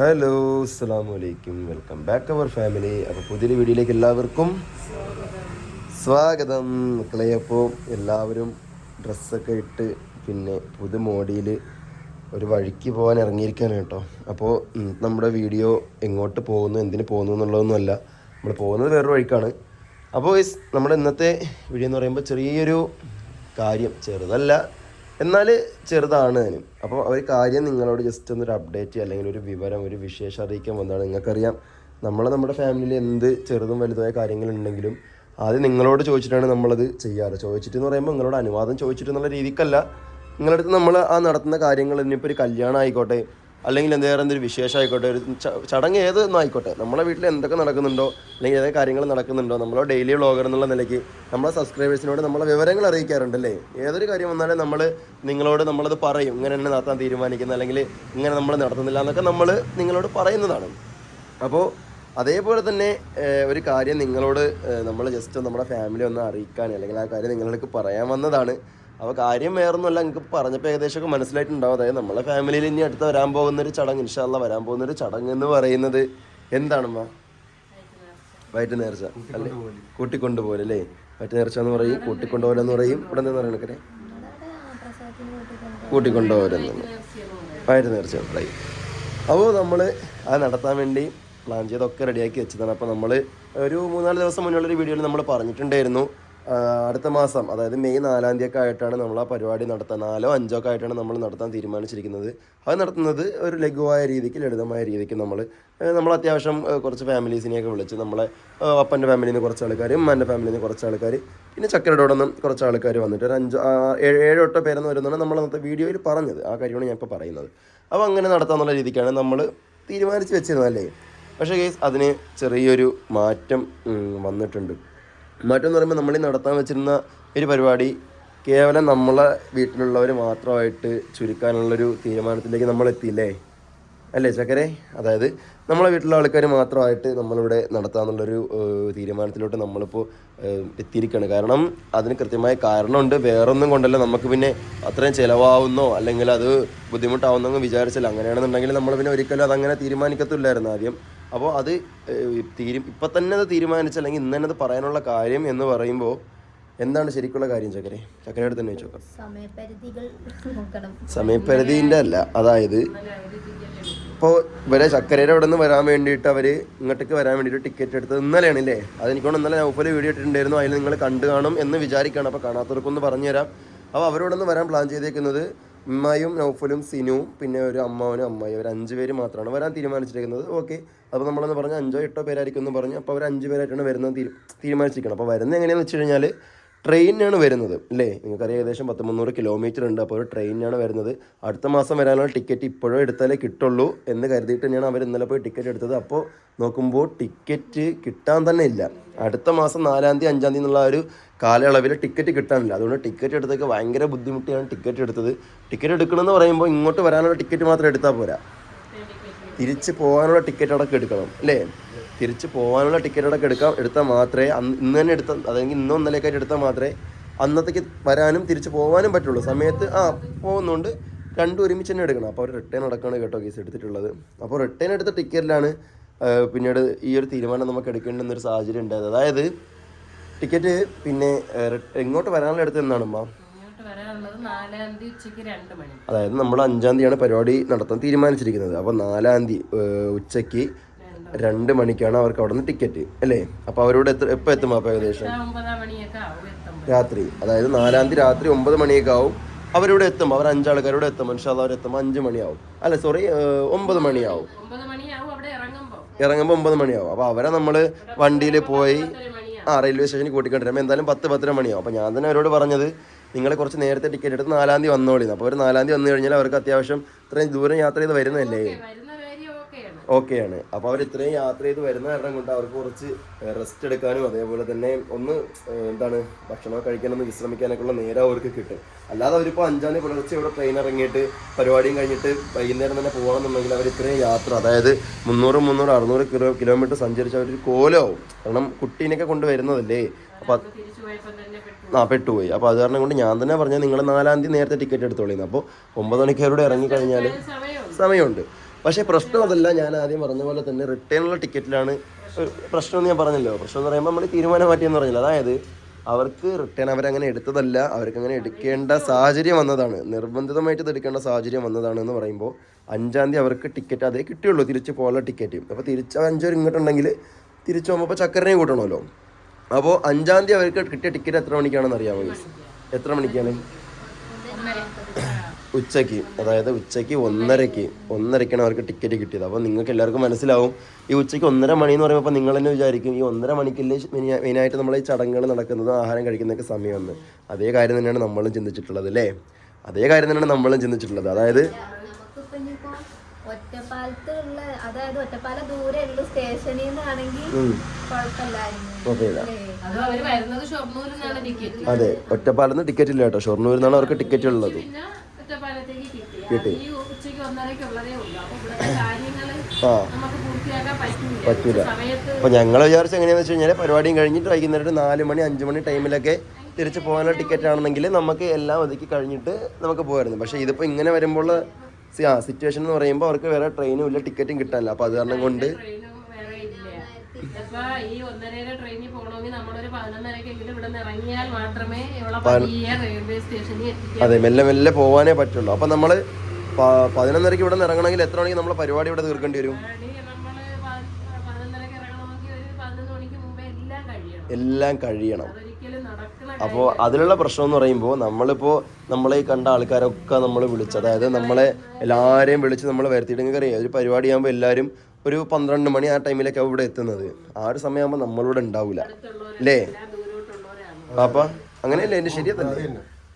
Hello അസ്സാം വലൈക്കും welcome back അവർ family. അപ്പോൾ പുതിയൊരു വീഡിയോയിലേക്ക് എല്ലാവർക്കും സ്വാഗതം. മക്കളെ അപ്പോൾ എല്ലാവരും ഡ്രസ്സൊക്കെ ഇട്ട് പിന്നെ പുതു മോഡിയിൽ ഒരു വഴിക്ക് പോകാൻ ഇറങ്ങിയിരിക്കുകയാണ് കേട്ടോ. അപ്പോൾ നമ്മുടെ വീഡിയോ എങ്ങോട്ട് പോകുന്നു എന്തിന് പോകുന്നു എന്നുള്ളതൊന്നുമല്ല. നമ്മൾ പോകുന്നത് വേറൊരു വഴിക്കാണ്. അപ്പോൾ നമ്മുടെ ഇന്നത്തെ വീഡിയോ എന്ന് പറയുമ്പോൾ ചെറിയൊരു കാര്യം ചെറുതല്ല എന്നാൽ ചെറുതാണ് അതിനും അപ്പോൾ ഒരു കാര്യം നിങ്ങളോട് ജസ്റ്റ് ഒന്നൊരു അപ്ഡേറ്റ് അല്ലെങ്കിൽ ഒരു വിവരം ഒരു വിശേഷം അറിയിക്കാൻ വന്നതാണ്. നിങ്ങൾക്കറിയാം നമ്മൾ നമ്മുടെ ഫാമിലിയിൽ എന്ത് ചെറുതും വലുതുമായ കാര്യങ്ങളുണ്ടെങ്കിലും ആദ്യം നിങ്ങളോട് ചോദിച്ചിട്ടാണ് നമ്മളത് ചെയ്യാറ്. ചോദിച്ചിട്ട് എന്ന് പറയുമ്പോൾ നിങ്ങളോട് അനുവാദം ചോദിച്ചിട്ട് എന്നുള്ള രീതിക്കല്ല. നിങ്ങളുടെ അടുത്ത് നമ്മൾ ആ നടത്തുന്ന കാര്യങ്ങൾ ഇനിയിപ്പോൾ ഒരു കല്യാണം ആയിക്കോട്ടെ അല്ലെങ്കിൽ എന്തേറെ എന്തൊരു വിശേഷം ആയിക്കോട്ടെ ഒരു ചടങ്ങ് ഏതൊന്നും ആയിക്കോട്ടെ. നമ്മളെ വീട്ടിൽ എന്തൊക്കെ നടക്കുന്നുണ്ടോ അല്ലെങ്കിൽ ഏതൊക്കെ കാര്യങ്ങൾ നടക്കുന്നുണ്ടോ നമ്മളോ ഡെയിലി വ്ളോഗർ എന്നുള്ള നിലയ്ക്ക് നമ്മളെ സബ്സ്ക്രൈബേഴ്സിനോട് നമ്മളെ വിവരങ്ങൾ അറിയിക്കാറുണ്ട് അല്ലേ ഏതൊരു കാര്യം വന്നാലും നമ്മൾ നിങ്ങളോട് നമ്മളത് പറയും. ഇങ്ങനെ തന്നെ നടത്താൻ തീരുമാനിക്കുന്നത് അല്ലെങ്കിൽ ഇങ്ങനെ നമ്മൾ നടത്തുന്നില്ല എന്നൊക്കെ നമ്മൾ നിങ്ങളോട് പറയുന്നതാണ്. അപ്പോൾ അതേപോലെ തന്നെ ഒരു കാര്യം നിങ്ങളോട് നമ്മൾ ജസ്റ്റ് നമ്മുടെ ഫാമിലി ഒന്ന് അറിയിക്കാൻ അല്ലെങ്കിൽ ആ കാര്യം നിങ്ങളിലേക്ക് പറയാൻ വന്നതാണ്. അപ്പോൾ കാര്യം വേറൊന്നുമല്ല എനിക്ക് പറഞ്ഞപ്പോൾ ഏകദേശമൊക്കെ മനസ്സിലായിട്ടുണ്ടാവും. അതായത് നമ്മളെ ഫാമിലിയിൽ ഇനി അടുത്ത് വരാൻ പോകുന്ന ഒരു ചടങ്ങ് ഇൻഷാല്ല വരാൻ പോകുന്ന ഒരു ചടങ്ങ് എന്ന് പറയുന്നത് എന്താണമ്മ? വയറ്റ് നേർച്ച അല്ലേ? കൂട്ടിക്കൊണ്ടുപോലെ അല്ലേ? വയറ്റ് നേർച്ച എന്ന് പറയും കൂട്ടിക്കൊണ്ടുപോലെ എന്ന് പറയും. ഇവിടെ എന്താ പറയണേ കൂട്ടിക്കൊണ്ടുപോലെന്ന് വയറ്റ് നേർച്ച പറയും. അപ്പോൾ നമ്മൾ അത് നടത്താൻ വേണ്ടി പ്ലാൻ ചെയ്തൊക്കെ റെഡിയാക്കി വെച്ചതാണ്. അപ്പോൾ നമ്മൾ ഒരു മൂന്നാൽ ദിവസം മുന്നുള്ളൊരു വീഡിയോയിൽ നമ്മൾ പറഞ്ഞിട്ടുണ്ടായിരുന്നു. അടുത്ത മാസം അതായത് മെയ് നാലാം തീയതി ഒക്കെ ആയിട്ടാണ് നമ്മൾ ആ പരിപാടി നടത്താൻ നാലോ അഞ്ചോ ഒക്കെ ആയിട്ടാണ് നമ്മൾ നടത്താൻ തീരുമാനിച്ചിരിക്കുന്നത്. അത് നടത്തുന്നത് ഒരു ലഘുവായ രീതിക്ക് ലളിതമായ രീതിക്ക് നമ്മൾ നമ്മൾ അത്യാവശ്യം കുറച്ച് ഫാമിലീസിനെയൊക്കെ വിളിച്ച് നമ്മളെ അപ്പന്റെ ഫാമിലിയിൽ നിന്ന് കുറച്ച് ആൾക്കാർ ഉമ്മന്റെ ഫാമിലിയിൽ നിന്ന് കുറച്ച് ആൾക്കാർ പിന്നെ ചക്കരയുടെ കുറച്ച് ആൾക്കാർ വന്നിട്ട് ഒരു അഞ്ചോ ഏഴ് ഏഴോ എട്ടോ പേരെന്ന് വരുന്നതാണ് നമ്മൾ അന്നത്തെ വീഡിയോയിൽ പറഞ്ഞത്. ആ കാര്യമാണ് ഞാൻ ഇപ്പോൾ പറയുന്നത്. അപ്പോൾ അങ്ങനെ നടത്താമെന്നുള്ള രീതിക്കാണ് നമ്മൾ തീരുമാനിച്ച് വെച്ചിരുന്നത് അല്ലേ? പക്ഷേ കേസ് അതിന് ചെറിയൊരു മാറ്റം വന്നിട്ടുണ്ട്. മാറ്റം എന്ന് പറയുമ്പോൾ നമ്മൾ ഈ നടത്താൻ വെച്ചിരുന്ന ഒരു പരിപാടി കേവലം നമ്മളെ വീട്ടിലുള്ളവർ മാത്രമായിട്ട് ചുരുക്കാനുള്ളൊരു തീരുമാനത്തിലേക്ക് നമ്മൾ എത്തിയില്ലേ അല്ലേ ചക്കരെ? അതായത് നമ്മളെ വീട്ടിലെ ആൾക്കാർ മാത്രമായിട്ട് നമ്മളിവിടെ നടത്താമെന്നുള്ളൊരു തീരുമാനത്തിലോട്ട് നമ്മളിപ്പോൾ എത്തിയിരിക്കുകയാണ് കാരണം അതിന് കൃത്യമായ കാരണമുണ്ട്. വേറൊന്നും കൊണ്ടല്ല നമുക്ക് പിന്നെ അത്രയും ചിലവാവുന്നോ അല്ലെങ്കിൽ അത് ബുദ്ധിമുട്ടാവുന്നോ വിചാരിച്ചില്ല. അങ്ങനെയാണെന്നുണ്ടെങ്കിൽ നമ്മൾ പിന്നെ ഒരിക്കലും അതങ്ങനെ തീരുമാനിക്കത്തില്ലായിരുന്നു ആദ്യം. അപ്പോൾ അത് തീരും. ഇപ്പം തന്നെ അത് തീരുമാനിച്ച അല്ലെങ്കിൽ ഇന്ന് തന്നെ അത് പറയാനുള്ള കാര്യം എന്ന് പറയുമ്പോൾ എന്താണ് ശരിക്കുള്ള കാര്യം ചക്കരെ? ചക്കരയോട് തന്നെ ചോദിക്കാം സമയപരിധിന്റെ അല്ല. അതായത് ഇപ്പോൾ ഇവരെ ചക്കരയുടെ അവിടെ നിന്ന് വരാൻ വേണ്ടിയിട്ട് അവർ ഇങ്ങോട്ടേക്ക് വരാൻ വേണ്ടിയിട്ട് ടിക്കറ്റ് എടുത്തത് ഇന്നലെയാണ് അല്ലേ അതെനിക്കൊണ്ട് ഇന്നലെ നൗഫൽ വീഡിയോ ഇട്ടിട്ടുണ്ടായിരുന്നു. അതിൽ നിങ്ങൾ കണ്ടു കാണും എന്ന് വിചാരിക്കുകയാണ്. അപ്പോൾ കാണാത്തവർക്കൊന്ന് പറഞ്ഞുതരാം. അപ്പോൾ അവരോടൊന്ന് വരാൻ പ്ലാൻ ചെയ്തേക്കുന്നത് ഉമ്മയും നൗഫലും സിനുവും പിന്നെ ഒരു അമ്മാവനും അമ്മായി ഒരു അഞ്ച് പേര് മാത്രമാണ് വരാൻ തീരുമാനിച്ചിരിക്കുന്നത്. ഓക്കെ അപ്പോൾ നമ്മളെന്ന് പറഞ്ഞാൽ അഞ്ചോ എട്ടോ പേരായിരിക്കും എന്ന് പറഞ്ഞു അപ്പോൾ അവർ അഞ്ച് പേരായിട്ടാണ് വരുന്നത് തീരു തീരുമാനിച്ചിരിക്കണം. അപ്പോൾ വരുന്നത് എങ്ങനെയാണെന്ന് വെച്ച് കഴിഞ്ഞാൽ ട്രെയിനിനാണ് വരുന്നത്. അല്ലേ? നിങ്ങൾക്കറിയാം ഏകദേശം പത്ത് മുന്നൂറ് കിലോമീറ്റർ ഉണ്ട്. അപ്പോൾ ഒരു ട്രെയിനിനാണ് വരുന്നത്. അടുത്ത മാസം വരാനുള്ള ടിക്കറ്റ് ഇപ്പോഴും എടുത്താലേ കിട്ടുള്ളൂ എന്ന് കരുതിയിട്ട് തന്നെയാണ് അവർ ഇന്നലെ പോയി ടിക്കറ്റ് എടുത്തത്. അപ്പോൾ നോക്കുമ്പോൾ ടിക്കറ്റ് കിട്ടാൻ തന്നെ ഇല്ല. അടുത്ത മാസം നാലാം തീയതി അഞ്ചാം തീയതി എന്നുള്ള ഒരു കാലയളവിൽ ടിക്കറ്റ് കിട്ടാനില്ല. അതുകൊണ്ട് ടിക്കറ്റ് എടുത്തൊക്കെ ഭയങ്കര ബുദ്ധിമുട്ടിയാണ് ടിക്കറ്റ് എടുത്തത്. ടിക്കറ്റ് എടുക്കണമെന്ന് പറയുമ്പോൾ ഇങ്ങോട്ട് വരാനുള്ള ടിക്കറ്റ് മാത്രം എടുത്താൽ പോരാ. തിരിച്ച് പോകാനുള്ള ടിക്കറ്റ് അടക്കം എടുക്കണം അല്ലേ? തിരിച്ച് പോകാനുള്ള ടിക്കറ്റ് അടക്കം എടുക്കാം എടുത്താൽ മാത്രമേ അന്ന് ഇന്ന് തന്നെ എടുത്ത അതെങ്കിൽ ഇന്നോ ഇന്നലേക്കായിട്ട് എടുത്താൽ മാത്രമേ അന്നത്തേക്ക് വരാനും തിരിച്ച് പോകാനും പറ്റുള്ളൂ. സമയത്ത് ആ പോകുന്നുണ്ട്. രണ്ടും ഒരുമിച്ച് തന്നെ എടുക്കണം. അപ്പോൾ അവർ റിട്ടേൺ അടക്കമാണ് കേട്ടോ കേസ് എടുത്തിട്ടുള്ളത്. അപ്പോൾ റിട്ടേൺ എടുത്ത ടിക്കറ്റിലാണ് പിന്നീട് ഈ ഒരു തീരുമാനം നമുക്ക് എടുക്കേണ്ടുന്നൊരു സാഹചര്യം ഉണ്ടായത്. അതായത് ടിക്കറ്റ് പിന്നെ ഇങ്ങോട്ട് വരാനുള്ള അടുത്ത് എന്നാണ് അമ്മ ഇങ്ങോട്ട് വരാനുള്ളത് നാലാം തീയതി ഉച്ചയ്ക്ക് രണ്ട് മണി അതായത് നമ്മൾ അഞ്ചാം തീയതിയാണ് പരിപാടി നടത്താൻ തീരുമാനിച്ചിരിക്കുന്നത്. അപ്പോൾ നാലാം തീയതി ഉച്ചയ്ക്ക് ഉച്ചയ്ക്ക് രണ്ട് മണിക്കാണ് അവർക്ക് അവിടെ നിന്ന് ടിക്കറ്റ് അല്ലേ? അപ്പോൾ അവരോട് എത്ര എപ്പോൾ എത്തും അപ്പോൾ ഏകദേശം? രാത്രി. അതായത് നാലാം തീയതി രാത്രി ഒമ്പത് മണിയൊക്കെ ആവും. അവരോട് എത്തും അവർ അഞ്ചാൾക്കാരോട് എത്തും മനുഷ്യ അവർ എത്തുമ്പോൾ അഞ്ച് മണിയാവും. അല്ല സോറി ഒമ്പത് മണിയാവും. ഇറങ്ങുമ്പോൾ ഒമ്പത് മണിയാവും. അപ്പോൾ അവരെ നമ്മൾ വണ്ടിയിൽ പോയി ആ റെയിൽവേ സ്റ്റേഷനിൽ കൂട്ടിക്കൊണ്ടിരുമ്പോൾ എന്തായാലും പത്ത് പത്തര മണിയാവും. അപ്പോൾ ഞാൻ തന്നെ അവരോട് പറഞ്ഞത് നിങ്ങൾ കുറച്ച് നേരത്തെ ടിക്കറ്റ് എടുത്ത് നാലാം തീയതി വന്നോളിന്ന് അപ്പോൾ ഒരു നാലാം തീയതി വന്നു കഴിഞ്ഞാൽ അവർക്ക് അത്യാവശ്യം ഇത്രയും ദൂരം യാത്ര ചെയ്ത് വരുന്നതല്ലേ? ഓക്കെയാണ്. അപ്പോൾ അവർ ഇത്രയും യാത്ര ചെയ്ത് വരുന്ന കാരണം കൊണ്ട് അവർക്ക് കുറച്ച് റെസ്റ്റ് എടുക്കാനും അതേപോലെ തന്നെ ഒന്ന് എന്താണ് ഭക്ഷണം കഴിക്കാനൊന്ന് വിശ്രമിക്കാനൊക്കെ ഉള്ള നേരം അവർക്ക് കിട്ടും. അല്ലാതെ അവരിപ്പോൾ അഞ്ചാം തീയതി പുലർച്ചെ ഇവിടെ ട്രെയിൻ ഇറങ്ങിയിട്ട് പരിപാടിയും കഴിഞ്ഞിട്ട് വൈകുന്നേരം തന്നെ പോകണമെന്നുണ്ടെങ്കിൽ അവർ ഇത്രയും യാത്ര അതായത് മുന്നൂറ് മുന്നൂറ് അറുന്നൂറ് കിലോ കിലോമീറ്റർ സഞ്ചരിച്ച് അവർ കോലാവും. കാരണം കുട്ടീനെയൊക്കെ കൊണ്ട് വരുന്നതല്ലേ ആ പെട്ടുപോയി. അപ്പോൾ അത് കാരണം കൊണ്ട് ഞാൻ തന്നെ പറഞ്ഞത് നിങ്ങൾ നാലാം തീയതി നേരത്തെ ടിക്കറ്റ് എടുത്തോളിന്ന്. അപ്പോൾ ഒമ്പത് മണിക്കാരോട് ഇറങ്ങിക്കഴിഞ്ഞാൽ സമയമുണ്ട്. സമയമുണ്ട്. പക്ഷേ പ്രശ്നം അതല്ല ഞാൻ ആദ്യം പറഞ്ഞ പോലെ തന്നെ റിട്ടേണുള്ള ടിക്കറ്റിലാണ് പ്രശ്നം എന്ന് ഞാൻ പറഞ്ഞല്ലോ. പ്രശ്നം എന്ന് പറയുമ്പോൾ നമ്മൾ തീരുമാനം മാറ്റിയെന്ന് പറഞ്ഞില്ല. അതായത് അവർക്ക് റിട്ടേൺ അവരങ്ങനെ എടുത്തതല്ല അവർക്ക് അങ്ങനെ എടുക്കേണ്ട സാഹചര്യം വന്നതാണ്. നിർബന്ധിതമായിട്ട് ഇത് എടുക്കേണ്ട സാഹചര്യം വന്നതാണ് എന്ന് പറയുമ്പോൾ അഞ്ചാം തീയതി അവർക്ക് ടിക്കറ്റ് അതേ കിട്ടിയുള്ളൂ തിരിച്ച് പോകാനുള്ള ടിക്കറ്റ് അപ്പോൾ തിരിച്ച് അഞ്ചോ ഇങ്ങോട്ടുണ്ടെങ്കിൽ തിരിച്ചു പോകുമ്പോൾ ചക്കരനെ കൂട്ടണമല്ലോ. അപ്പോൾ അഞ്ചാം തീയതി അവർക്ക് കിട്ടിയ ടിക്കറ്റ് എത്ര മണിക്കാണെന്ന് അറിയാമോ? എത്ര മണിക്കാണ്? ഉച്ചയ്ക്ക്. അതായത് ഉച്ചയ്ക്ക് ഒന്നരയ്ക്ക്. ഒന്നരയ്ക്കാണ് അവർക്ക് ടിക്കറ്റ് കിട്ടിയത്. അപ്പോൾ നിങ്ങൾക്ക് എല്ലാവർക്കും മനസ്സിലാവും. ഈ ഉച്ചയ്ക്ക് ഒന്നര മണി എന്ന് പറയുമ്പോൾ നിങ്ങൾ തന്നെ വിചാരിക്കും ഈ ഒന്നര മണിക്കല്ലേ മെയിനായിട്ട് നമ്മൾ ഈ ചടങ്ങുകൾ നടക്കുന്നതും ആഹാരം കഴിക്കുന്നതൊക്കെ സമയമെന്ന്. അതേ കാര്യം തന്നെയാണ് നമ്മളും ചിന്തിച്ചിട്ടുള്ളത് അല്ലേ? അതേ കാര്യം തന്നെയാണ് നമ്മളും ചിന്തിച്ചിട്ടുള്ളത്. അതായത് ഒറ്റപ്പാലത്ത് ഉള്ള അതായത് ഒറ്റപ്പാല ദൂരെ ഉള്ള സ്റ്റേഷനിൽ നിന്നാണെങ്കിൽ കുഴപ്പമില്ലായിരുന്നു. കുഴപ്പമില്ല അത് ഒറ്റപ്പാലത്ത് നിന്ന് ടിക്കറ്റ് ഇല്ല കേട്ടോ. ഷൊർണൂരിൽ നിന്നാണ് അവർക്ക് ടിക്കറ്റ് ഉള്ളത്. കിട്ടി. ഈ ഉച്ചയ്ക്ക് ഒന്നരക്കുള്ളതേ ഉള്ളൂ. അപ്പൊ ഇവിടുത്തെ കാര്യങ്ങൾ ആ. നമുക്ക് പൂർത്തിയാക്കാൻ പറ്റൂല. അപ്പൊ ഞങ്ങൾ വിചാരിച്ചത് എങ്ങനെയാന്ന് വെച്ച് കഴിഞ്ഞാൽ പരിപാടിയും കഴിഞ്ഞിട്ട് വൈകുന്നേരം ഒരു നാല് മണി അഞ്ച് മണി ടൈമിലൊക്കെ തിരിച്ചു പോകാനുള്ള ടിക്കറ്റ് ആണെന്നെങ്കിൽ നമുക്ക് എല്ലാം ഒതുക്കി കഴിഞ്ഞിട്ട് നമുക്ക് പോകായിരുന്നു പക്ഷേ ഇതിപ്പോ ഇങ്ങനെ വരുമ്പോൾ ആ സിറ്റുവേഷൻ എന്ന് പറയുമ്പോൾ അവർക്ക് വേറെ ട്രെയിനും ഇല്ല ടിക്കറ്റും കിട്ടാനില്ല. അപ്പോൾ അത് കാരണം കൊണ്ട് അപ്പൊ അതെ മെല്ലെ മെല്ലെ പോവാനേ പറ്റുള്ളൂ. അപ്പൊ നമ്മൾ പതിനൊന്നരക്ക് ഇവിടെ ഇറങ്ങണമെങ്കിൽ എത്ര മണിക്ക് നമ്മളെ പരിപാടി ഇവിടെ തീർക്കേണ്ടി വരും? എല്ലാം കഴിയണം. അപ്പോൾ അതിലുള്ള പ്രശ്നം എന്ന് പറയുമ്പോൾ നമ്മളിപ്പോ നമ്മളെ ഈ കണ്ട ആൾക്കാരൊക്കെ നമ്മൾ വിളിച്ച് അതായത് നമ്മളെ എല്ലാവരെയും വിളിച്ച് നമ്മൾ വരുത്തിയിട്ടെങ്കിൽ അറിയാം. ഒരു പരിപാടി ആകുമ്പോൾ എല്ലാവരും ഒരു പന്ത്രണ്ട് മണി ആ ടൈമിലൊക്കെ ഇവിടെ എത്തുന്നത്. ആ ഒരു സമയമാകുമ്പോൾ നമ്മളിവിടെ ഉണ്ടാവില്ല അല്ലേ? അപ്പം അങ്ങനെയല്ലേ എന്റെ ശരിയതല്ലേ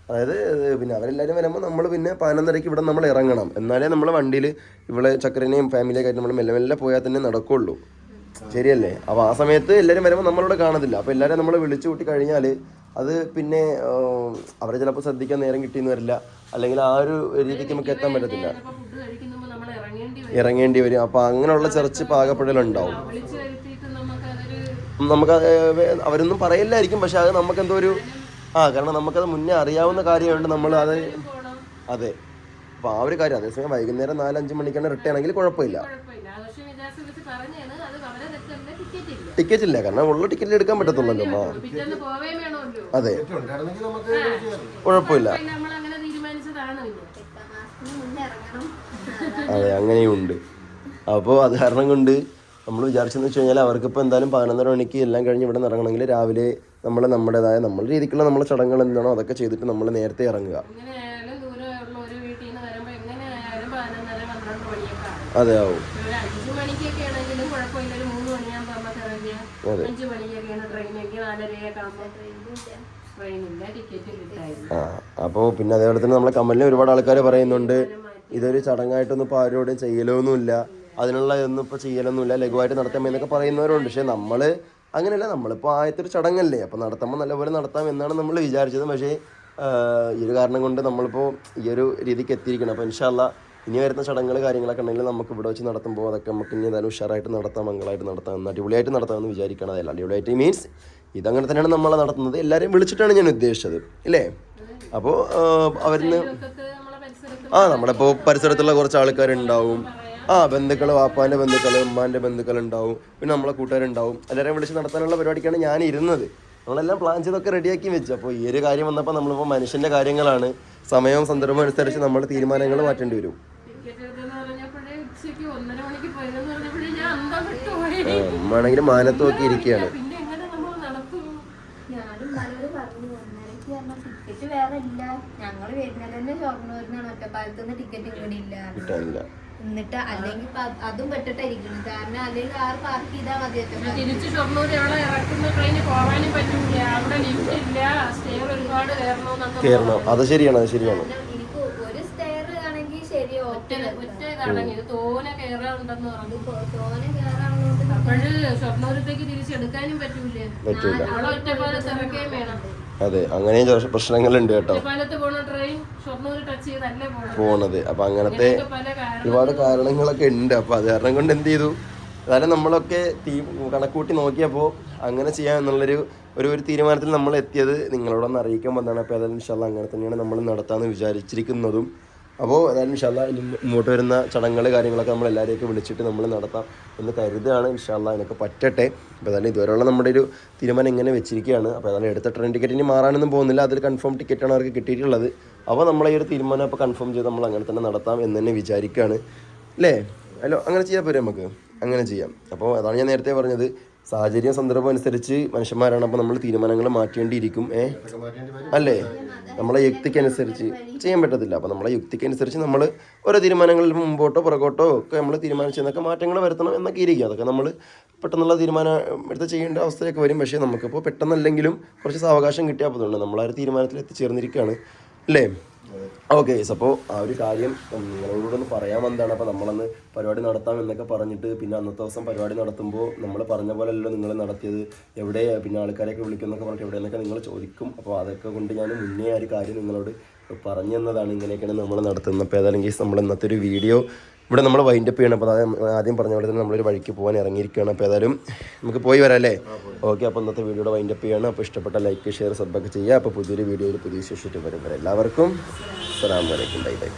അതായത് പിന്നെ അവരെല്ലാവരും വരുമ്പോൾ നമ്മൾ പിന്നെ പതിനൊന്നരയ്ക്ക് ഇവിടെ നമ്മൾ ഇറങ്ങണം. എന്നാലേ നമ്മൾ വണ്ടിയിൽ ഇവിടെ ചക്കരനെയും ഫാമിലിയൊക്കെ ആയിട്ട് നമ്മൾ മെല്ലെ മെല്ലെ പോയാൽ തന്നെ നടക്കുള്ളൂ. ശരിയല്ലേ? അപ്പോൾ ആ സമയത്ത് എല്ലാരും വരുമ്പോൾ നമ്മളിവിടെ കാണത്തില്ല. അപ്പോൾ എല്ലാവരും നമ്മൾ വിളിച്ചു കൂട്ടി കഴിഞ്ഞാൽ അത് പിന്നെ അവരെ ചിലപ്പോൾ ശ്രദ്ധിക്കാൻ നേരം കിട്ടിയെന്ന് വരില്ല. അല്ലെങ്കിൽ ആ ഒരു രീതിക്ക് നമുക്ക് എത്താൻ പറ്റത്തില്ല. ഇറങ്ങേണ്ടി വരും. അപ്പൊ വരും അപ്പോൾ അങ്ങനെയുള്ള ചെറിച്ച് പാകപ്പെടലുണ്ടാവും. നമുക്ക് അവരൊന്നും പറയില്ലായിരിക്കും. പക്ഷെ അത് നമുക്കെന്തോ ഒരു ആ കാരണം നമുക്കത് മുന്നേ അറിയാവുന്ന കാര്യമുണ്ട് നമ്മൾ അത് അതെ. അപ്പോൾ ആ ഒരു കാര്യം അതേസമയം വൈകുന്നേരം നാലഞ്ച് മണിക്കാണ് റിട്ടേൺ ആണെങ്കിൽ കുഴപ്പമില്ല. ടിക്കറ്റ് ഇല്ല കാരണം ഉള്ള ടിക്കറ്റ് എടുക്കാൻ പറ്റത്തുള്ളല്ലോ. അതെ. കുഴപ്പമില്ല നമ്മൾ അങ്ങനെ തീരുമാനിച്ചതാണ് പിന്നെ എട്ടാം മുന്നേ ഇറങ്ങണം അതെ അങ്ങനെയുണ്ട്. അപ്പോൾ അത് കാരണം കൊണ്ട് നമ്മൾ വിചാരിച്ചെന്ന് വെച്ച് കഴിഞ്ഞാൽ അവർക്കിപ്പോൾ എന്തായാലും പതിനൊന്നര മണിക്ക് എല്ലാം കഴിഞ്ഞ് ഇവിടെ നിന്ന് ഇറങ്ങണമെങ്കിൽ രാവിലെ നമ്മൾ നമ്മുടേതായ നമ്മുടെ രീതിക്കുള്ള നമ്മളെ ചടങ്ങുകൾ എന്താണോ അതൊക്കെ ചെയ്തിട്ട് നമ്മൾ നേരത്തെ ഇറങ്ങുക. അതെ ആയാലും ദൂരമുള്ള ഒരു വീട്ടിൽ നിന്ന് വരുമ്പോൾ എങ്ങനെ ആയാലും പതിനൊന്നര പന്ത്രണ്ട് മണിയൊക്കെ ആവും അതെ ആവും ഒരു അഞ്ചു മണിക്കൊക്കെ ആണെങ്കിലും കുഴപ്പമില്ല ഒരു മൂന്ന് മണിയാകുമ്പോൾ നമുക്ക് ഇറങ്ങിയാൽ അഞ്ചു മണിക്കൊക്കെയാണ് ട്രെയിനെങ്കിൽ നാലരയൊക്കെ ആകുമ്പോൾ ട്രെയിനില്ല ടിക്കറ്റ് കിട്ടായിരുന്നു. ആ അപ്പോൾ പിന്നെ അതേപോലെ തന്നെ നമ്മളെ കമ്മലിന് ഒരുപാട് ആൾക്കാർ പറയുന്നുണ്ട് ഇതൊരു ചടങ്ങായിട്ടൊന്നും ഇപ്പോൾ ആരോടും ചെയ്യലൊന്നുമില്ല അതിനുള്ള ഇതൊന്നും ഇപ്പോൾ ചെയ്യലൊന്നുമില്ല ലഘുവായിട്ട് നടത്താം എന്നൊക്കെ പറയുന്നവരുണ്ട്. പക്ഷേ നമ്മൾ അങ്ങനെയല്ല നമ്മളിപ്പോൾ ആദ്യത്തെ ഒരു ചടങ്ങല്ലേ അപ്പോൾ നടത്തുമ്പോൾ നല്ലപോലെ നടത്താം എന്നാണ് നമ്മൾ വിചാരിച്ചത്. പക്ഷേ ഈ ഒരു കാരണം കൊണ്ട് നമ്മളിപ്പോൾ ഈ ഒരു രീതിക്ക് എത്തിയിരിക്കണം. അപ്പോൾ ഇൻഷാല്ല ഇനി വരുന്ന ചടങ്ങുകൾ കാര്യങ്ങളൊക്കെ ഉണ്ടെങ്കിൽ നമുക്ക് ഇവിടെ വെച്ച് നടത്തുമ്പോൾ അതൊക്കെ നമുക്ക് ഇനി ഏതായാലും ഉഷാറായിട്ട് നടത്താം മംഗളമായിട്ട് നടത്താം അടിപൊളിയായിട്ട് നടത്താമെന്ന് വിചാരിക്കണം അതല്ല അടിപൊളിയായിട്ട് മീൻസ് ഇതങ്ങനെ തന്നെയാണ് നമ്മൾ നടത്തുന്നത്. എല്ലാവരെയും വിളിച്ചിട്ടാണ് ഞാൻ ഉദ്ദേശിച്ചത് ഇല്ലേ? അപ്പോൾ അവരിന്ന് ആ നമ്മുടെ നമ്മളിപ്പോൾ പരിസരത്തുള്ള കുറച്ച് ആൾക്കാരുണ്ടാവും. ആ ബന്ധുക്കൾ വാപ്പാന്റെ ബന്ധുക്കൾ ഉമ്മാന്റെ ബന്ധുക്കൾ ഉണ്ടാവും. പിന്നെ നമ്മളെ കൂട്ടുകാരുണ്ടാവും. എല്ലാവരെയും വിളിച്ച് നടത്താനുള്ള പരിപാടിക്കാണ് ഞാൻ ഇരുന്നത്. നമ്മളെല്ലാം പ്ലാൻ ചെയ്തൊക്കെ റെഡിയാക്കി വെച്ചു. അപ്പോൾ ഈ ഒരു കാര്യം വന്നപ്പോൾ നമ്മളിപ്പോൾ മനുഷ്യന്റെ കാര്യങ്ങളാണ്. സമയവും സന്ദർഭവും അനുസരിച്ച് നമ്മൾ തീരുമാനങ്ങൾ മാറ്റേണ്ടി വരും ടിക്കറ്റ് എടുത്തെന്ന് പറഞ്ഞപ്പോഴേ ഉച്ചയ്ക്ക് ഒന്നര മണിക്ക് പോയതെന്ന് പറഞ്ഞപ്പോഴേ ഞാൻ അന്തം വിട്ടുപോയി ഉമ്മാണെങ്കിൽ മാനത്ത് നോക്കി ഇരിക്കുകയാണ് പിന്നെ എങ്ങനെ നമ്മൾ നടത്തും ഞാനും നല്ലൊരു പറഞ്ഞു ഒന്നരക്ക് പറഞ്ഞ ടിക്കറ്റ് വേറെ ഇല്ല ഞങ്ങൾ വരുന്നത് തന്നെ ഷൊർണൂരിനാണ് ഒറ്റപ്പാലത്ത് മാനത്ത് കിട്ടാനില്ല. എന്നിട്ട് അല്ലെങ്കിൽ അത് പെട്ടിട്ടായിരിക്കണം. കാരണം അല്ലെങ്കിൽ കാർ പാർക്ക് ചെയ്താൽ മതി ഒറ്റപ്പാലത്ത്. തിരിച്ച് ഷൊർണൂർ എവിടെ ഇറക്കുന്ന ട്രെയിനിൽ പോകാനും പറ്റില്ല അവിടെ ലിഫ്റ്റ് ഇല്ല. ഒരുപാട് കയറണം അത് ശരിയാണ് അത് ശരിയാണ് കാരണം എനിക്ക് ഒരു സ്റ്റെയർ ആണെങ്കിൽ ശരി ഒറ്റ ഓക്കെ ഒറ്റ ഇതാണെങ്കിൽ ഇത് തോനെ കയറാനുണ്ടെന്ന് പറഞ്ഞു. തോനെ കയറാനുള്ളത് അപ്പോഴ് ഷൊർണൂരത്തേക്ക് തിരിച്ചെടുക്കാനും പറ്റൂല? പറ്റൂല. അവിടെ ഒറ്റപ്പാലത്ത് ഇറക്കുകയും വേണം. അതെ അങ്ങനെയും ചില പ്രശ്നങ്ങളുണ്ട് കേട്ടോ. പോണത്? അപ്പൊ അങ്ങനത്തെ ഒരുപാട് കാരണങ്ങളൊക്കെ ഉണ്ട്. അപ്പൊ അത് കാരണം കൊണ്ട് എന്ത് ചെയ്തു? അതായത് നമ്മളൊക്കെ തീ കണക്കൂട്ടി നോക്കിയപ്പോൾ അങ്ങനെ ചെയ്യാം എന്നുള്ളൊരു ഒരു ഒരു തീരുമാനത്തിൽ നമ്മൾ എത്തിയത് നിങ്ങളോടൊന്ന് അറിയിക്കാൻ വന്നതാണ്. അപ്പോൾ അതായത് ഇൻഷാല്ല അങ്ങനെ തന്നെയാണ് നമ്മൾ നടത്താമെന്ന് വിചാരിച്ചിരിക്കുന്നതും. അപ്പോൾ ഏതായാലും ഇൻഷാല്ല ഇനി ഇങ്ങോട്ട് വരുന്ന ചടങ്ങുകൾ കാര്യങ്ങളൊക്കെ നമ്മൾ എല്ലാവരെയൊക്കെ വിളിച്ചിട്ട് നമ്മൾ നടത്താം എന്ന് കരുതുകയാണ് ഇൻഷാല്ല അതിനൊക്കെ പറ്റട്ടെ. അപ്പോൾ ഏതായാലും ഇതുവരെയുള്ള നമ്മുടെ ഒരു തീരുമാനം ഇങ്ങനെ വെച്ചിരിക്കുകയാണ്. അപ്പോൾ ഏതായാലും എടുത്ത ട്രെയിൻ ടിക്കറ്റ് ഇനി മാറാനൊന്നും പോകുന്നില്ല. അതിൽ കൺഫേം ടിക്കറ്റാണ് അവർക്ക് കിട്ടിയിട്ടുള്ളത്. അപ്പോൾ നമ്മളെ ഈ ഒരു തീരുമാനം അപ്പോൾ കൺഫേം ചെയ്ത് നമ്മൾ അങ്ങനെ തന്നെ നടത്താം എന്ന് തന്നെ വിചാരിക്കുകയാണ്. അല്ലേ? അല്ലോ അങ്ങനെ ചെയ്യാൻ പോരെ നമുക്ക്? അങ്ങനെ ചെയ്യാം. അപ്പോൾ അതാണ് ഞാൻ നേരത്തെ പറഞ്ഞത്. സാഹചര്യം സന്ദർഭം അനുസരിച്ച് മനുഷ്യന്മാരാണ് അപ്പോൾ നമ്മൾ തീരുമാനങ്ങൾ മാറ്റേണ്ടിയിരിക്കും. ഏ? അല്ലേ? നമ്മളെ യുക്തിക്കനുസരിച്ച് ചെയ്യാൻ പറ്റത്തില്ല. അപ്പോൾ നമ്മളെ യുക്തിക്കനുസരിച്ച് നമ്മൾ ഓരോ തീരുമാനങ്ങളിൽ മുമ്പോട്ടോ പുറകോട്ടോ ഒക്കെ നമ്മൾ തീരുമാനിച്ചെന്നൊക്കെ മാറ്റങ്ങൾ വരുത്തണം എന്നൊക്കെ ഇരിക്കും. അതൊക്കെ നമ്മൾ പെട്ടെന്നുള്ള തീരുമാനം എടുത്ത് ചെയ്യേണ്ട അവസ്ഥയൊക്കെ വരും. പക്ഷേ നമുക്കിപ്പോൾ പെട്ടെന്നല്ലെങ്കിലും കുറച്ച് സാവകാശം കിട്ടിയാൽ പോകുന്നുണ്ട് ഒരു തീരുമാനത്തിൽ എത്തിച്ചേർന്നിരിക്കുകയാണ് അല്ലേ? ഓക്കെ അപ്പോൾ ആ ഒരു കാര്യം നിങ്ങളോടൊന്ന് പറയാൻ വന്നതാണ്. അപ്പോൾ നമ്മളന്ന് പരിപാടി നടത്താം എന്നൊക്കെ പറഞ്ഞിട്ട് പിന്നെ അന്നത്തെ ദിവസം പരിപാടി നടത്തുമ്പോൾ നമ്മൾ പറഞ്ഞ പോലെയല്ലോ നിങ്ങൾ നടത്തിയത്. എവിടെ പിന്നെ ആൾക്കാരെയൊക്കെ വിളിക്കുന്നൊക്കെ പറഞ്ഞിട്ട് എവിടെയെന്നൊക്കെ നിങ്ങൾ ചോദിക്കും. അപ്പോൾ അതൊക്കെ കൊണ്ട് ഞാൻ മുന്നേ ആ ഒരു കാര്യം നിങ്ങളോട് പറഞ്ഞു തന്നതാണ് ഇങ്ങനെയൊക്കെയാണ് നമ്മൾ നടത്തുന്നത്. അപ്പോൾ ഏതായാലും കേസ് നമ്മൾ ഇന്നത്തെ ഒരു വീഡിയോ ഇവിടെ നമ്മൾ വൈൻഡപ്പ് ചെയ്യണം. അപ്പോൾ അതായത് ആദ്യം പറഞ്ഞ പോലെ തന്നെ നമ്മളൊരു വഴിക്ക് പോകാൻ ഇറങ്ങിയിരിക്കുകയാണ്. അപ്പോൾ ഏതായാലും നമുക്ക് പോയി വരാം അല്ലേ? ഓക്കെ അപ്പോൾ ഇന്നത്തെ വീഡിയോയുടെ വൈൻഡപ്പ് ചെയ്യണം. അപ്പോൾ ഇഷ്ടപ്പെട്ട ലൈക്ക് ഷെയർ സബ്ബൊക്കെ ചെയ്യുക. അപ്പോൾ പുതിയൊരു വീഡിയോയിൽ പുതിയ ശേഷിച്ചിട്ട് വരും. വരെ എല്ലാവർക്കും അസ്സലാമു വലൈക്കും ബൈ ബൈ